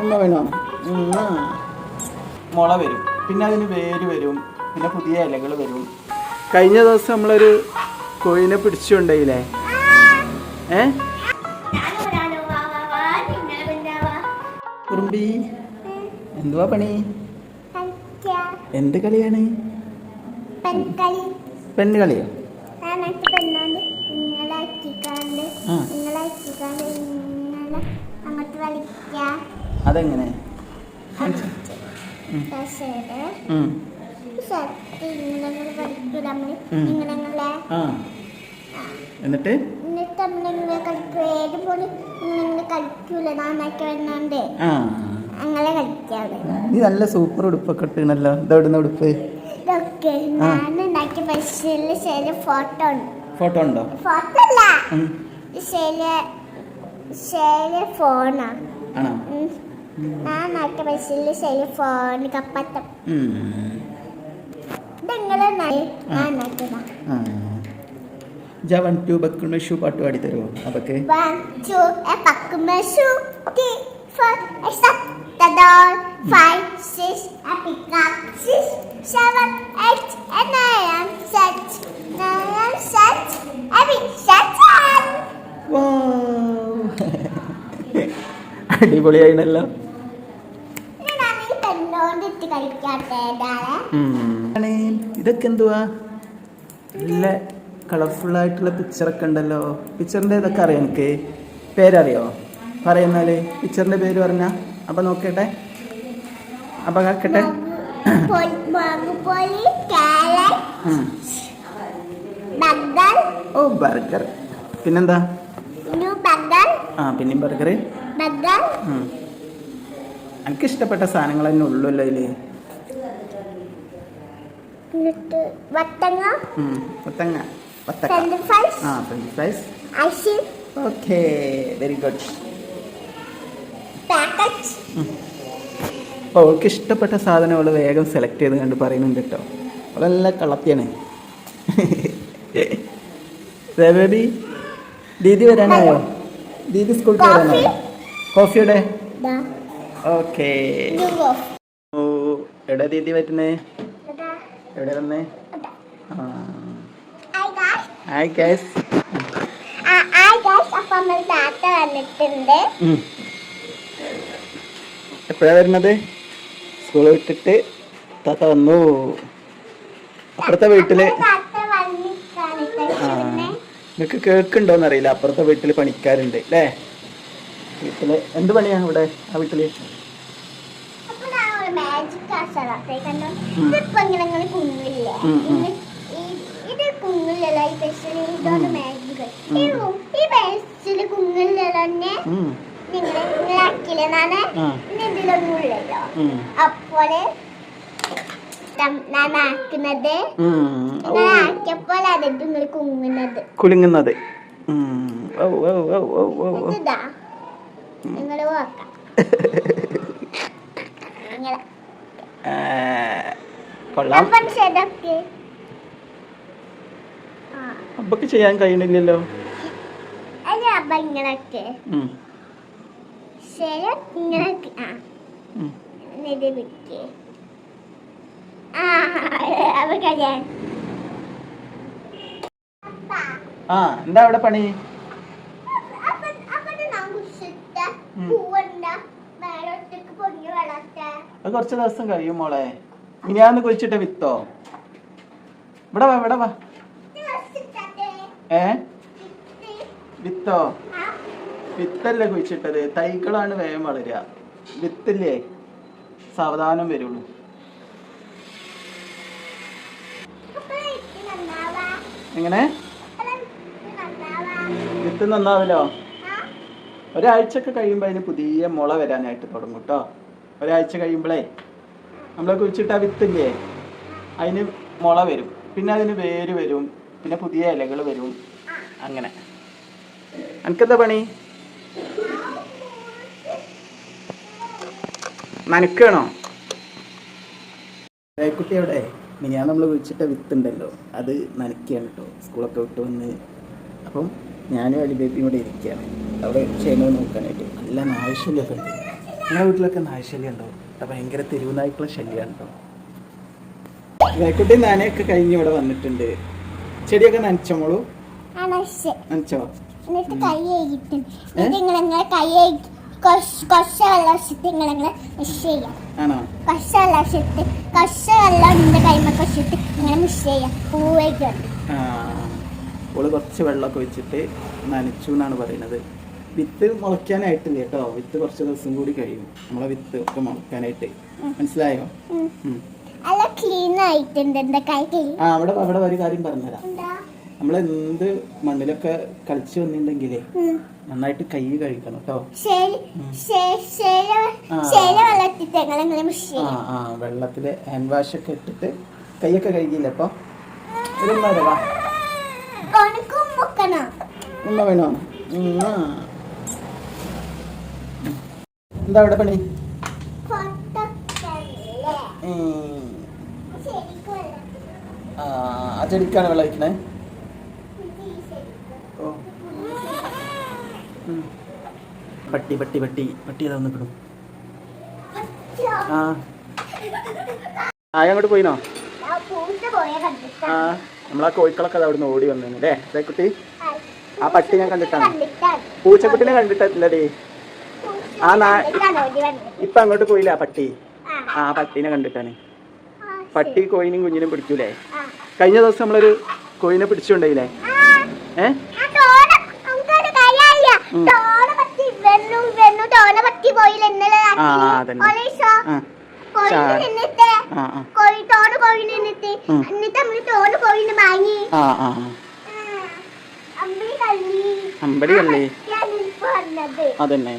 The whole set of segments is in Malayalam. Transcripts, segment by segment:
ഉമ്മ വേണോ. മുള വരും. പിന്നെ അതിന് വേര് വരും. പിന്നെ പുതിയ ഇലകൾ വരും. കഴിഞ്ഞ ദിവസം നമ്മളൊരു കോഴിനെ പിടിച്ചുണ്ടായില്ലേ ഏ? കുറുമ്പി എന്തുവാ പണി? എന്ത് കളിയാണ്? പെണ് പെണ്ണ് കളിയോ ആ. അതെങ്ങനെ? എന്നിട്ട്? നീ നല്ല സൂപ്പർ ഉടുപ്പൊക്കെ ഇട്ടണല്ലോ ഇതെവിടുന്ന ഉടുപ്പ്. ഫോട്ടോ ഉണ്ട്. ഫോട്ടോ ഉണ്ടോ? ഫോട്ടോ അല്ല. ശരി ശരി ഫോണാ. ആണോ. ഞാൻ ബസ്സിൽ ശരി ഫോൺ കപ്പത്തം. ഉം. ഇതെങ്ങനെ ഞാൻ ഉണ്ടാക്കിയതാ ആ. ജാ വൺ ടു ബക്കുള്ള ഷൂ പാട്ട് പാടി തരുമോ One, ഇതൊക്കെ എന്തുവാ നല്ല കളർഫുൾ ആയിട്ടുള്ള പിക്ചറൊക്കെ ഉണ്ടല്ലോ പിക്ചറിന്റെ ഇതൊക്കെ അറിയാം എനിക്ക് പേരറിയോ പറയുന്നാൽ പിക്ചറിന്റെ പേര് പറഞ്ഞാ അപ്പൊ നോക്കട്ടെ അപ്പൊ കേക്കട്ടെ ഓ ബർഗർ പിന്നെന്താ ആ പിന്നെയും ബർഗർ ബർഗർ എനിക്ക് ഇഷ്ടപ്പെട്ട സാധനങ്ങൾ തന്നെ ഉള്ളൂല്ലോ അതിൽ എന്നിട്ട് വട്ടങ്ങ ഉം. വത്തങ്ങ വത്തക്ക. ആ French fries okay very good packet അപ്പോൾ അവൾക്ക് ഇഷ്ടപ്പെട്ട സാധനം അവൾ വേഗം സെലക്ട് ചെയ്ത് കണ്ട് പറയുന്നുണ്ട് കേട്ടോ. അവളെല്ലാം കളത്തിയാണ് രവടി ദീദി വരാനായോ? ദീദി സ്കൂളിൽ വരാനായോ? കോഫിയുടെ ഓക്കേ എടാ ദീദി പറ്റുന്നേ എവിടെ വന്നേ? ഹായ് ഗൈസ് വന്നിട്ടുണ്ട്. എപ്പോഴാണ് വരുന്നത്? സ്കൂൾ വിട്ടിട്ട് താത്ത വന്നു. അപ്പുറത്തെ വീട്ടിൽ നിനക്ക് കേൾക്കുണ്ടോന്ന് അറിയില്ല അപ്പുറത്തെ വീട്ടിൽ പണിക്കാരുണ്ട് അല്ലേ വീട്ടിൽ എന്ത് പണിയാ ഇവിടെ ആ വീട്ടിൽ? മാജിക് ആശാലേ കണ്ടോ. ഇതിപ്പോ ഇങ്ങനെ. ഇങ്ങ- ഈ- ഇത് കുങ്ങില്ലല്ലോ ഈ പെൻസിൽ ഇതാണ് മാജിക്. ഈ പെൻസിൽ കുങ്ങില്ലല്ലോ തന്നെ നിങ്ങൾ നാനെ? ആ, ഇനി ഇതിലൊന്നും ഇല്ലല്ലോ ആക്കുന്നത് ഉം. ആക്കിയപ്പോൾ അത് നിങ്ങൾ കുങ്ങുന്നത് കുലുങ്ങുന്നത്. നിങ്ങൾ നോക്കാം കൊള്ളാം. അപ്പൊക്ക് ചെയ്യാൻ കഴിയണില്ലല്ലോ ആ എന്താ അവിടെ പണി? അത് കുറച്ച് ദിവസം കഴിയും മോളെ. മിനിയാന്ന് കുഴിച്ചിട്ട വിത്തോ? ഇവിടെ വാ ഇവിടെ വാ. ഏ? വിത്തോ? വിത്തല്ലേ കുഴിച്ചിട്ടത്. തൈകളാണ് വേഗം വളരുക. വിത്തില്ലേ? സാവധാനം വരുള്ളൂ. എങ്ങനെ? വിത്ത് നന്നാവല്ലോ ഒരാഴ്ചയൊക്കെ കഴിയുമ്പോൾ അതിന് പുതിയ മുള വരാനായിട്ട് തുടങ്ങും കേട്ടോ ഒരാഴ്ച കഴിയുമ്പോഴേ നമ്മൾ കുഴിച്ചിട്ട വിത്തില്ലേ അതിന് മുള വരും. പിന്നെ അതിന് വേര് വരും. പിന്നെ പുതിയ ഇലകൾ വരും. അങ്ങനെ. എനിക്കെന്താ പണി? നനക്കണോ? കുട്ടി അവിടെ. ഞാൻ നമ്മൾ കുഴിച്ചിട്ട വിത്തുണ്ടല്ലോ. അത് നനയ്ക്കുകയാണ് കേട്ടോ സ്കൂളൊക്കെ വിട്ട് വന്ന്. അപ്പം ഞാനും അലിബേപ്പിയും കൂടെ ഇരിക്കുകയാണ് അവിടെ ക്ഷേമം നോക്കാനായിട്ട്. നല്ല ആവശ്യമില്ലൊക്കെ ഉണ്ട് നിങ്ങളുടെ വീട്ടിലൊക്കെ നായശല്യം ഉണ്ടോ ഭയങ്കര തെരുവ് നായ്ക്കളെ ശല്യമാണ് കേട്ടോ വേക്കുട്ടി നനയൊക്കെ കഴിഞ്ഞ് ഇവിടെ വന്നിട്ടുണ്ട്. ചെടിയൊക്കെ നനച്ചോളൂ നനച്ചോ. എന്നിട്ട് കൈ നിങ്ങളെ നിങ്ങളെ മിഷ് ചെയ്യാം. വെള്ളം മിഷ് ചെയ്യാം. ഓൾ കുറച്ച് വെള്ളമൊക്കെ വെച്ചിട്ട് നനച്ചു എന്നാണ് പറയുന്നത്. വിത്ത് മുളയ്ക്കാനായിട്ടില്ല കേട്ടോ? വിത്ത് കുറച്ച് ദിവസം കൂടി കഴിയും. നമ്മളെ വിത്ത് ഒക്കെ മുളയ്ക്കാനായിട്ട്. മനസ്സിലായോ? ആ അവിടെ അവിടെ ഒരു കാര്യം പറഞ്ഞുതരാം. നമ്മൾ എന്ത് മണ്ണിലൊക്കെ കളിച്ചു വന്നിട്ടുണ്ടെങ്കിലേ നന്നായിട്ട് കൈ കഴിക്കണം കേട്ടോ. ആ. വെള്ളത്തിൽ ഹാൻഡ് വാഷ് ഒക്കെ ഇട്ടിട്ട് കൈയൊക്കെ കഴുകിയില്ല മുക്കണം ഉമ്മ വേണോ? ഉമ്മ. എന്താ അവിടെ പണി. ആ ആ ചെടിക്കാണ് വെള്ളം വയ്ക്കണേ. പട്ടി പട്ടി പട്ടി. പട്ടി ഏതാ നിൽക്കണം. ആ. ആയ അങ്ങോട്ട് പോയിനോ. ആ നമ്മളാ കോഴിക്കളൊക്കെ അത് നിന്ന് ഓടി വന്നു അല്ലേ കുട്ടി? ആ പട്ടി ഞാൻ കണ്ടിട്ടാണ്. പൂച്ചക്കുട്ടിനെ കണ്ടിട്ടില്ലടി. ആ നാ- ഇപ്പൊ അങ്ങോട്ട് പോയില്ല പട്ടി? ആ. പട്ടീനെ കണ്ടിട്ടാണ്. പട്ടി കോയിനും കുഞ്ഞിനും പിടിക്കൂലേ? കഴിഞ്ഞ ദിവസം നമ്മളൊരു കോയിനെ പിടിച്ചുണ്ടായില്ലേ ഏ? അമ്പടി കള്ളി അതന്നെ.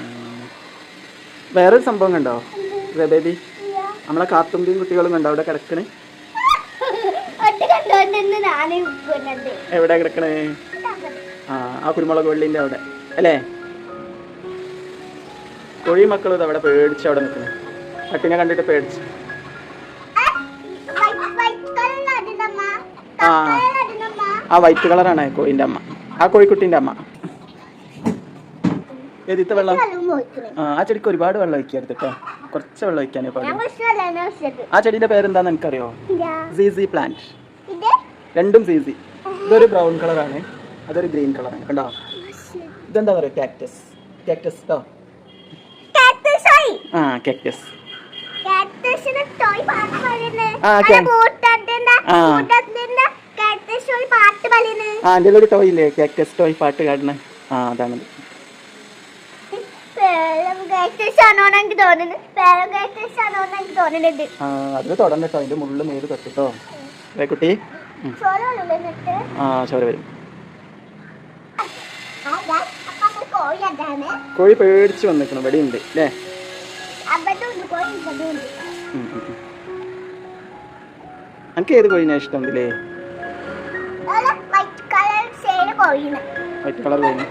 വേറൊരു സംഭവം കണ്ടോ? ബേബി നമ്മളെ കാത്തുമ്പിയും കുട്ടികളും കണ്ടോ അവിടെ കിടക്കണേ? എവിടെ കിടക്കണേ? ആ ആ കുരുമുളക് വെള്ളിന്റെ അവിടെ. അല്ലേ? കോഴി മക്കളും ഇത് അവിടെ പേടിച്ച് അവിടെ നിൽക്കുന്നു. പട്ടിനെ കണ്ടിട്ട് പേടിച്ച്. ആ. ആ വൈറ്റ് കളറാണ് കോഴിന്റെ അമ്മ. ആ കോഴിക്കുട്ടിന്റെ അമ്മ. ഏതിത്തെ വെള്ളം ആ ആ ചെടിക്ക് ഒരുപാട് വെള്ളം ഒഴിക്കരുത് കേട്ടോ കുറച്ച് വെള്ളം ഒഴിക്കാനേ പാടുള്ളൂ ആ ചെടിന്റെ പേരെന്താന്ന് എനിക്കറിയോ. സീസി പ്ലാന്റ് ഇത്? രണ്ടും സീസി ഇതൊരു ബ്രൗൺ കളറാണ് അതൊരു ഗ്രീൻ കളറാണ് കണ്ടോ? ഇതെന്താ പറയുക? കാക്ടസ് കാക്ടസ് കേട്ടോ. ആ കാക്ടസ്. ആ, എന്റെ ഒരു ടോയ് ഇല്ലേ? കാക്ടസ് ടോയ് പാട്ട് കാട്ടണേ. ആ അതാണത് പേരം cactus ആണോന്ന് എനിക്ക് തോന്നുന്നു. പേരം cactus ആണോന്ന് എനിക്ക് തോന്നുന്നുണ്ട്. ആ അതിൽ തൊടണ്ട കേട്ടോ മേൽ തട്ടിട്ടോ. ആ ചോര വരും. കോഴി പേടിച്ചു വന്നിക്കണം. ഇവിടെ ഉണ്ട് അല്ലേ. എനിക്ക് ഏത് കോഴിനെ ഇഷ്ടം ഇതിലേ. വൈറ്റ് കളർ കോഴീനെ.